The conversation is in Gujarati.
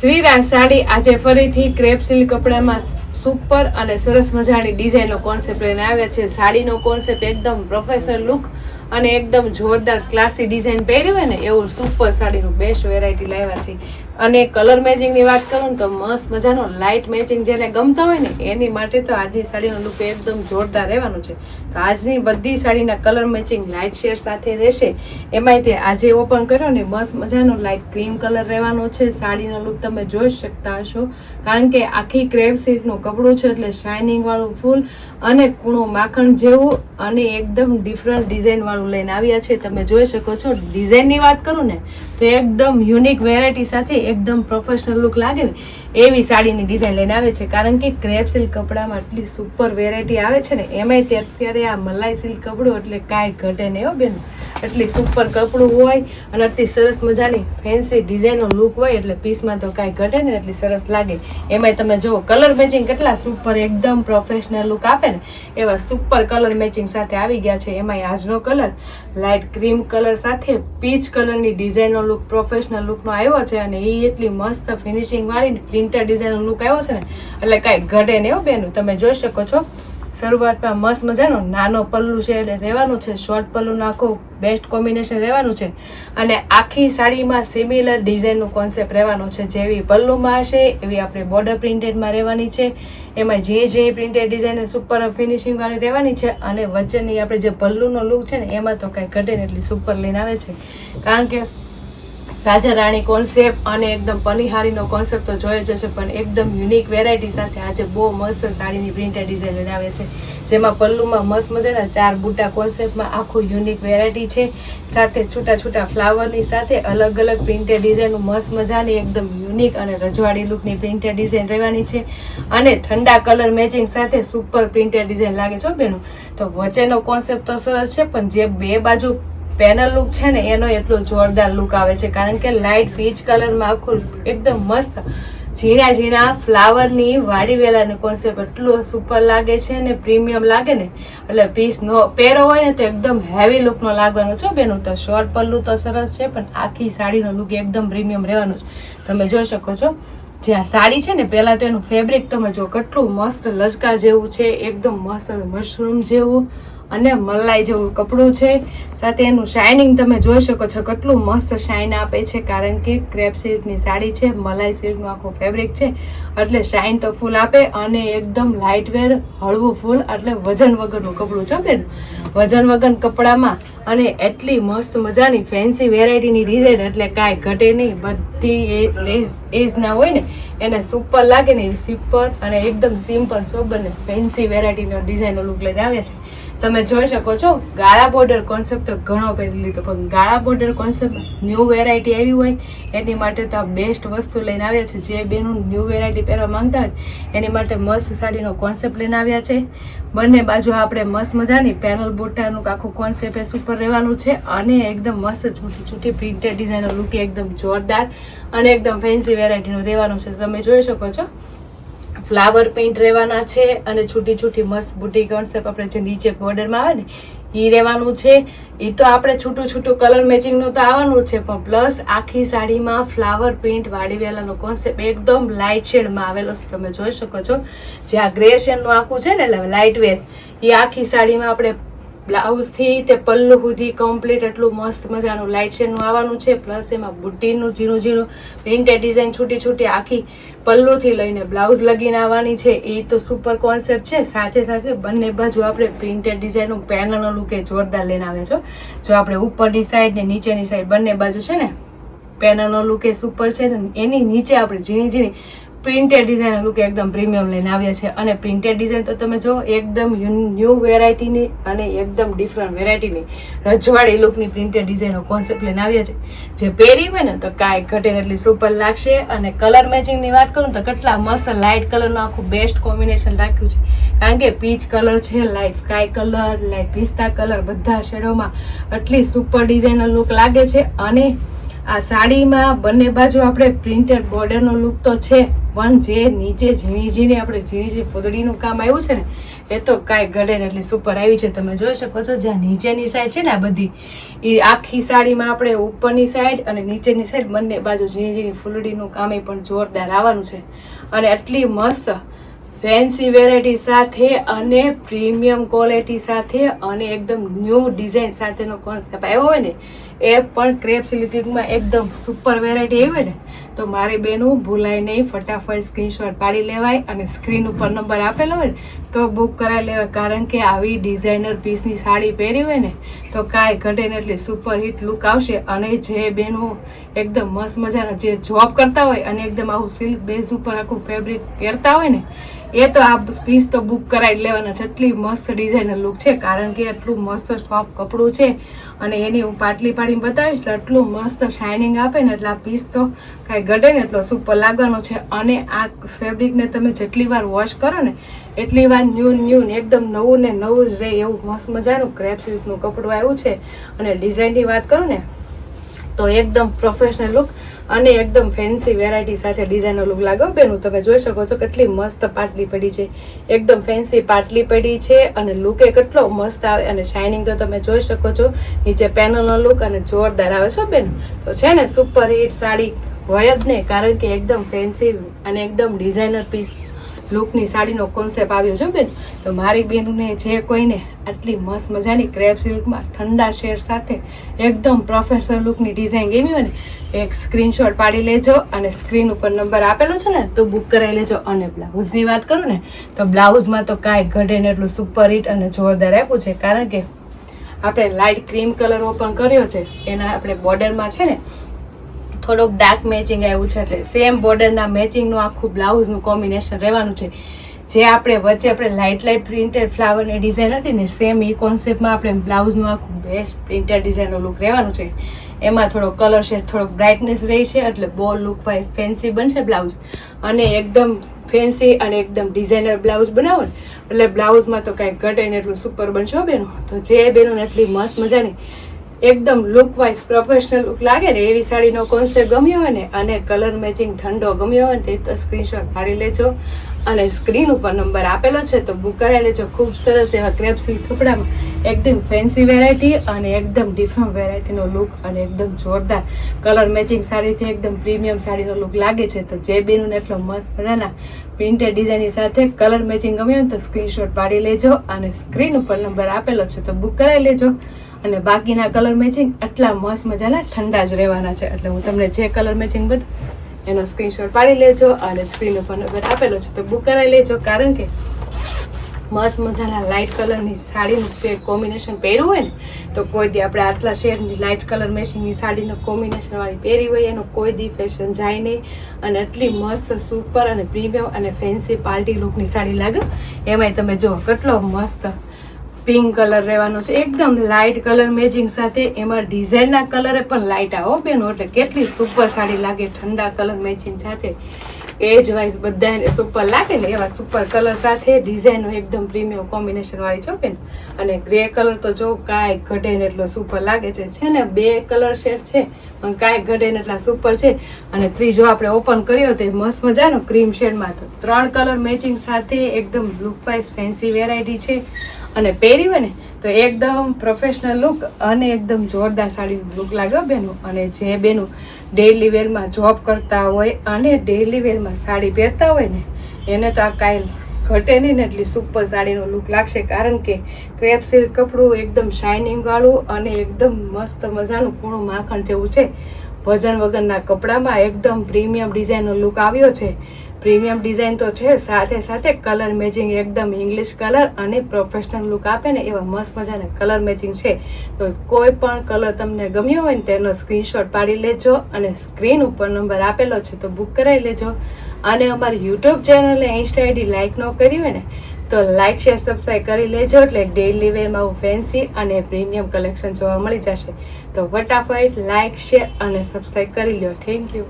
શ્રીરાજ સાડી આજે ફરીથી ક્રેપ સિલ્ક કપડામાં સુપર અને સરસ મજાની ડિઝાઇનનો કોન્સેપ્ટ લઈને આવ્યા છે. સાડીનો કોન્સેપ્ટ એકદમ પ્રોફેશનલ લુક અને એકદમ જોરદાર ક્લાસી ડિઝાઇન પહેરી હોય ને, એવું સુપર સાડીનું બેસ્ટ વેરાયટી લાવ્યા છે. અને કલર મેચિંગની વાત કરું ને તો મસ્ત મજાનો લાઇટ મેચિંગ જેને ગમતા હોય ને, એની માટે તો આજની સાડીનો લુક એકદમ જોરદાર રહેવાનું છે. તો આજની બધી સાડીના કલર મેચિંગ લાઇટ શેડ સાથે રહેશે. એમાંય તે આજે ઓપન કર્યો ને, મસ્ત મજાનો લાઇટ ક્રીમ કલર રહેવાનો છે. સાડીનો લુક તમે જોઈ શકતા હશો. કારણ કે આખી ક્રેપ સિલ્કનું કપડું છે એટલે શાઇનિંગવાળું ફૂલ અને કૂણું માખણ જેવું અને એકદમ ડિફરન્ટ ડિઝાઇનવાળું લઈને આવ્યા છે. તમે જોઈ શકો છો ડિઝાઇનની વાત કરું ને, તો એકદમ યુનિક વેરાયટી સાથે એકદમ પ્રોફેશનલ લુક લાગે ને, એવી સાડીની ડિઝાઇન લઈને આવે છે. કારણ કે ક્રેપ સિલ્ક કપડામાં આટલી સુપર વેરાયટી આવે છે ને, એમાંય તે અત્યારે આ મલાઈ સિલ્ક કપડું એટલે કાંઈ ઘટે નહીં હો બેન. એટલી સુપર કપડું હોય અને આટલી સરસ મજાની ફેન્સી ડિઝાઇનનો લુક હોય એટલે પીસમાં તો કાંઈ ઘટે ને એટલી સરસ લાગે. એમાંય તમે જુઓ કલર મેચિંગ કેટલા સુપર એકદમ પ્રોફેશનલ લુક આપે ને, એવા સુપર કલર મેચિંગ સાથે આવી ગયા છે. એમાંય આજનો કલર લાઇટ ક્રીમ કલર સાથે પીચ કલરની ડિઝાઇનનો લુક પ્રોફેશનલ લુકનો આવ્યો છે અને એ એટલી મસ્ત ફિનિશિંગ વાળી પ્રિન્ટર ડિઝાઇનનો લુક આવ્યો છે ને, એટલે કાંઈ ઘટે ને એવું બેનું. તમે જોઈ શકો છો. શરૂઆતમાં મસ્ત મજાનો, નાનો પલ્લુ છે એટલે રહેવાનું છે શોર્ટ પલ્લું નાખો બેસ્ટ કોમ્બિનેશન રહેવાનું છે. અને આખી સાડીમાં સિમિલર ડિઝાઇનનું કોન્સેપ્ટ રહેવાનું છે, જેવી પલ્લુમાં હશે, એવી આપણે બોર્ડર પ્રિન્ટેડમાં રહેવાની છે. એમાં જે જે પ્રિન્ટેડ ડિઝાઇન સુપર ફિનિશિંગ વાળી રહેવાની છે અને વચ્ચેની આપણે જે પલ્લુનો લુક છે ને, એમાં તો કાંઈ ઘટે ને એટલી સુપર લઈને આવે છે. કારણ કે રાજા રાણી કોન્સેપ્ટ અને એકદમ પનિહારીનો કોન્સેપ્ટ તો જોયો જ હશે, પણ એકદમ યુનિક વેરાયટી સાથે આજે બહુ મસ્ત સાડીની પ્રિન્ટેડ ડિઝાઇન લઈને છે. જેમાં પલ્લુમાં મસ્ત મજાના ચાર બુટા કોન્સેપ્ટમાં આખું યુનિક વેરાયટી છે. સાથે છૂટા છૂટા ફ્લાવરની સાથે અલગ અલગ પ્રિન્ટેડ ડિઝાઇનનું મસ્ત મજાની એકદમ યુનિક અને રજવાડી લુકની પ્રિન્ટેડ ડિઝાઇન રહેવાની છે. અને ઠંડા કલર મેચિંગ સાથે સુપર પ્રિન્ટેડ ડિઝાઇન લાગે છો બેનું. તો વચ્ચેનો કોન્સેપ્ટ તો સરસ છે, પણ જે બે બાજુ પેનલ લુક છે ને, એનો એટલો જોરદાર લુક આવે છે. કારણ કે લાઇટ પીચ કલરમાં આખું એકદમ મસ્ત. ઝીણા ઝીણા ફ્લાવરની વાડી વેલાનો કોન્સેપ્ટ એટલો સુપર લાગે છે ને પ્રીમિયમ લાગે ને. એટલે પીસ નો પહેરો હોય ને તો એકદમ હેવી લુકનો લાગવાનો છે બેનું. તો શોર્ટ પલ્લું તો સરસ છે, પણ આખી સાડીનો લુક એકદમ પ્રીમિયમ રહેવાનું છે. તમે જોઈ શકો છો. જે આ સાડી છે ને, પહેલાં તો એનું ફેબ્રિક તમે જો, કેટલું મસ્ત લચકા જેવું છે, એકદમ મસ્ત મશરૂમ જેવું. અને મલાઈ જેવું કપડું છે. સાથે એનું શાઇનિંગ તમે જોઈ શકો છો કેટલું મસ્ત શાઇન આપે છે. કારણ કે ક્રેપ સિલ્કની સાડી છે, મલાઈ સિલ્કનું આખું ફેબ્રિક છે. એટલે શાઇન તો ફૂલ આપે અને એકદમ લાઇટ વેર હળવું ફૂલ એટલે વજન વગરનું કપડું છે બેન. વજન વગર કપડામાં અને એટલી મસ્ત મજાની ફેન્સી વેરાયટીની ડિઝાઇન એટલે કાંઈ ઘટે નહીં. બધી એજ એજના હોય ને, એને સુપર લાગે ને સુપર અને એકદમ સિમ્પલ સોબર ને ફેન્સી વેરાયટીનો ડિઝાઇનનો લુક લઈને આવે છે. તમે જોઈ શકો છો, ગાળા બોર્ડર કોન્સેપ્ટ તો ઘણો પહેરી લીધો, પણ ગાળા બોર્ડર કોન્સેપ્ટ ન્યૂ વેરાયટી આવી હોય, એની માટે તો આ બેસ્ટ વસ્તુ લઈને આવ્યા છે. જે બેનું ન્યૂ વેરાયટી પહેરવા માંગતા હોય, એની માટે મસ્ત સાડીનો કોન્સેપ્ટ લઈને આવ્યા છે. બંને બાજુ આપણે મસ્ત મજાની પેનલ બુટ્ટાનું આખું કોન્સેપ્ટ એ સુપર રહેવાનું છે અને એકદમ મસ્ત છૂટી છૂટી પ્રિન્ટેડ ડિઝાઇનનો લુક એકદમ જોરદાર અને એકદમ ફેન્સી વેરાયટીનું રહેવાનું છે. તમે જોઈ શકો છો ફ્લાવર પેઇન્ટ રહેવાના છે અને છૂટી છૂટી મસ્ત બુટી કોન્સેપ્ટ આપણે જે નીચે બોર્ડરમાં આવે ને એ રહેવાનું છે. એ તો આપણે છૂટું છૂટું કલર મેચિંગનું તો આવવાનું છે, પણ પ્લસ આખી સાડીમાં ફ્લાવર પ્રિન્ટ વાળી વેલાનો કોન્સેપ્ટ એકદમ લાઇટ શેડમાં આવેલો છે. તમે જોઈ શકો છો. જે આ ગ્રે શેડનું આખું છે ને લાઇટ વેર એ આખી સાડીમાં આપણે બ્લાઉઝથી તે પલ્લુ સુધી કમ્પ્લીટ એટલું મસ્ત મજાનું લાઇટ શેડનું આવવાનું છે. પ્લસ એમાં બુટ્ટીનું ઝીણું ઝીણું પ્રિન્ટેડ ડિઝાઇન છૂટી છૂટી આખી પલ્લુથી લઈને બ્લાઉઝ લગીને આવવાની છે. એ તો સુપર કોન્સેપ્ટ છે. સાથે સાથે બંને બાજુ આપણે પ્રિન્ટેડ ડિઝાઇનનું પેનલનો લુકે જોરદાર લઈને આવે છો જો આપણે ઉપરની સાઈડ ને નીચેની સાઈડ બંને બાજુ છે ને પેનલનો લુક એ સુપર છે. એની નીચે આપણે ઝીણી ઝીણી પ્રિન્ટેડ ડિઝાઇન લુક એકદમ પ્રીમિયમ લઈને આવ્યા છે. અને પ્રિન્ટેડ ડિઝાઇન તો તમે જો એકદમ ન્યૂ વેરાયટીની અને એકદમ ડિફરન્ટ વેરાયટીની રજવાડી લુકની પ્રિન્ટેડ ડિઝાઇનનો કોન્સેપ્ટ લઈને આવ્યા છે. જે પહેરી હોય ને તો કાંઈ ઘટે એટલી સુપર લાગશે. અને કલર મેચિંગની વાત કરું તો કેટલા મસ્ત લાઇટ કલરનું આખું બેસ્ટ કોમ્બિનેશન રાખ્યું છે. કારણ કે પીચ કલર છે લાઇટ સ્કાય કલર લાઇટ પિસ્તા કલર બધા શેડોમાં એટલી સુપર ડિઝાઇનર લુક લાગે છે. અને આ સાડીમાં બંને બાજુ આપણે પ્રિન્ટેડ બોર્ડરનો લુક તો છે, પણ જે નીચે ઝીણી ઝીણી આપણે ઝીણી ઝીણી ફૂદડીનું કામ આવ્યું છે ને, એ તો કાંઈ ગળે એટલી સુપર આવી છે. તમે જોઈ શકો છો જ્યાં નીચેની સાઈડ છે ને આ બધી એ આખી સાડીમાં આપણે ઉપરની સાઈડ અને નીચેની સાઈડ બંને બાજુ ઝીણી ઝીણી ફૂલડીનું કામ પણ જોરદાર આવવાનું છે. અને એટલી મસ્ત ફેન્સી વેરાયટી સાથે અને પ્રીમિયમ ક્વોલિટી સાથે અને એકદમ ન્યૂ ડિઝાઇન સાથેનો કોન્સેપ્ટ આવ્યો હોય ને એ પણ ક્રેપ સિલ્કમાં એકદમ સુપર વેરાયટી આવી ને, તો મારી બેનું ભૂલાય નહીં, ફટાફટ સ્ક્રીનશોટ પાડી લેવાય અને સ્ક્રીન ઉપર નંબર આપેલો હોય ને, તો બુક કરાવી લેવાય. કારણ કે આવી ડિઝાઇનર પીસની સાડી પહેરી હોય ને, તો કાંઈ ઘટે ને એટલી સુપર હિટ લુક આવશે. અને જે બેનું એકદમ મસ્ત મજાના જે જોબ કરતા હોય અને એકદમ આવું સિલ્ક બેઝ ઉપર આખું ફેબ્રિક પહેરતા હોય ને એ તો આ પીસ તો બુક કરાવી લેવાના છે. એટલી મસ્ત ડિઝાઇનર લુક છે, કારણ કે એટલું મસ્ત સોફ્ટ કપડું છે. અને એની હું પાટલી પાડીને બતાવીશ, એટલું મસ્ત શાઇનિંગ આપે ને એટલે આ પીસ તો કાંઈ ઘટે ને એટલો સુપર લાગવાનો છે. અને આ ફેબ્રિકને તમે જેટલી વાર વોશ કરો ને, એટલી વાર ન્યૂ ન્યૂ ને એકદમ નવું ને નવું જ રહે એવું મસ્ત મજાનું ક્રેપ સિલ્કનું કપડું આવ્યું છે. અને ડિઝાઇનની વાત કરું ને તો એકદમ પ્રોફેશનલ લુક અને એકદમ ફેન્સી વેરાયટી સાથે ડિઝાઇનનો લુક લાગ્યો બેનું તમે જોઈ શકો છો કેટલી મસ્ત પાટલી પડી છે. એકદમ ફેન્સી પાટલી પડી છે અને લુક કેટલો મસ્ત આવે અને શાઇનિંગ તો તમે જોઈ શકો છો. નીચે પેનલનો લુક અને જોરદાર આવે છે બેન. તો છે ને સુપર હિટ સાડી હોય જ નહીં કારણ કે એકદમ ફેન્સી અને એકદમ ડિઝાઇનર પીસ લુકની સાડીનો કોન્સેપ્ટ આવ્યો છે બેન. તો મારી બેનને જે કોઈને આટલી મસ્ત મજાની ક્રેપ સિલ્કમાં ઠંડા શેડ સાથે એકદમ પ્રોફેશનલ લુકની ડિઝાઇન ગમી હોય ને, એક સ્ક્રીનશોટ પાડી લેજો અને સ્ક્રીન ઉપર નંબર આપેલો છે ને, તો બુક કરાવી લેજો. અને બ્લાઉઝની વાત કરું ને, તો બ્લાઉઝમાં તો કાંઈ ઘટે ને એટલું સુપર હિટ અને જોરદાર આપ્યું છે. કારણ કે આપણે લાઇટ ક્રીમ કલર ઓપન કર્યો છે. એના આપણે બોર્ડરમાં છે ને થોડોક ડાર્ક મેચિંગ આવ્યું છે એટલે સેમ બોર્ડરના મેચિંગનું આખું બ્લાઉઝનું કોમ્બિનેશન રહેવાનું છે. જે આપણે વચ્ચે આપણે લાઇટ લાઇટ પ્રિન્ટેડ ફ્લાવરની ડિઝાઇન હતી ને સેમ એ કોન્સેપ્ટમાં આપણે બ્લાઉઝનું આખું બેસ્ટ પ્રિન્ટેડ ડિઝાઇનનું લુક રહેવાનું છે. એમાં થોડો કલર શેડ થોડોક બ્રાઇટનેસ રહી છે એટલે બહુ લુક વાઇઝ ફેન્સી બનશે બ્લાઉઝ અને એકદમ ફેન્સી અને એકદમ ડિઝાઇનર બ્લાઉઝ બનાવો ને, એટલે બ્લાઉઝમાં તો કાંઈ ઘટે ને એટલું સુપર બનશો બેનો. તો જે બેનો એટલી મસ્ત મજાની એકદમ લુક વાઇઝ પ્રોફેશનલ લુક લાગે ને એવી સાડીનો કોન્સેપ્ટ ગમ્યો હોય ને અને કલર મેચિંગ ઠંડો ગમ્યો હોય તે તો સ્ક્રીનશોટ પાડી લેજો. અને સ્ક્રીન ઉપર નંબર આપેલો છે તો બુક કરાવી લેજો. ખૂબ સરસ એવા ક્રેપ સિલ્ક કપડામાં એકદમ ફેન્સી વેરાયટી અને એકદમ ડિફરન્ટ વેરાયટીનો લુક અને એકદમ જોરદાર કલર મેચિંગ સાડીથી એકદમ પ્રીમિયમ સાડીનો લુક લાગે છે. તો જે બેનું એટલો મસ્ત મજાના પ્રિન્ટેડ ડિઝાઇનની સાથે કલર મેચિંગ ગમ્યો તો સ્ક્રીનશોટ પાડી લેજો અને સ્ક્રીન ઉપર નંબર આપેલો છે તો બુક કરાવી લેજો. અને બાકીના કલર મેચિંગ આટલા મસ્ત મજાના ઠંડા જ રહેવાના છે. એટલે હું તમને જે કલર મેચિંગ બધું એનો સ્ક્રીનશોટ પાડી લેજો અને સ્ક્રીન ઉપર નંબર આપેલો છે તો બુક કરાવી લેજો. કારણ કે મસ્ત મજાના લાઇટ કલરની સાડીનું જે કોમ્બિનેશન પહેર્યું હોય ને, તો કોઈ દી આપણે આટલા શેડની લાઇટ કલર મેચિંગની સાડીનું કોમ્બિનેશનવાળી પહેરી હોય, એનો કોઈ દી ફેશન જાય નહીં. અને એટલી મસ્ત સુપર અને પ્રીમિયમ અને ફેન્સી પાર્ટી લુકની સાડી લાગે. એમાંય તમે જો કેટલો મસ્ત પિંક કલર રહેવાનો છે. એકદમ લાઇટ કલર મેચિંગ સાથે એમાં ડિઝાઇનના કલરે પણ લાઇટ આવો બેનો. એટલે કેટલી સુપર સાડી લાગે, ઠંડા કલર મેચિંગ સાથે. એજ વાઇઝ બધાને સુપર લાગે ને એવા સુપર કલર સાથે ડિઝાઇનનું એકદમ પ્રીમિયમ કોમ્બિનેશન વાળી છો બેન. અને ગ્રે કલર તો જો કાંઈ ઘટે ને એટલો સુપર લાગે છે. છે ને બે કલર શેડ છે, પણ કાંઈ ઘટે ને એટલા સુપર છે. અને ત્રીજો આપણે ઓપન કર્યો તો મસ્ત મજાનો ક્રીમ શેડમાં તો ત્રણ કલર મેચિંગ સાથે એકદમ લુક વાઇઝ ફેન્સી વેરાયટી છે. અને પહેરી હોય ને, તો એકદમ પ્રોફેશનલ લુક અને એકદમ જોરદાર સાડીનું લુક લાગ્યો બેનું. અને જે બેનું ડેઇલી વેરમાં જોબ કરતા હોય અને ડેઇલી વેરમાં સાડી પહેરતા હોય ને, એને તો આ કાંઈ ઘટે નહીં ને એટલી સુપર સાડીનો લુક લાગશે. કારણ કે ક્રેપ સિલ્ક કપડું એકદમ શાઇનિંગ વાળું અને એકદમ મસ્ત મજાનું કૂણું માખણ જેવું છે. વજન વગરના કપડામાં એકદમ પ્રીમિયમ ડિઝાઇનનો લુક આવ્યો છે. પ્રીમિયમ ડિઝાઇન તો છે, સાથે સાથે કલર મેચિંગ એકદમ ઇંગ્લિશ કલર અને પ્રોફેશનલ લુક આપે ને એવા મસ્ત મજાના કલર મેચિંગ છે. તો કોઈ પણ કલર તમને ગમ્યો હોય ને તેનો સ્ક્રીનશોટ પાડી લેજો અને સ્ક્રીન ઉપર નંબર આપેલો છે તો બુક કરાવી લેજો. અને અમારી યુટ્યુબ ચેનલે ઇન્સ્ટા આઈડી લાઇક ન કરી હોય ને, તો લાઇક શેર સબસ્ક્રાઈબ કરી લેજો એટલે ડેઇલી વેરમાં આવું ફેન્સી અને પ્રીમિયમ કલેક્શન જોવા મળી જશે. તો ફટાફટ લાઇક શેર અને સબસ્ક્રાઈબ કરી લો થેન્ક યુ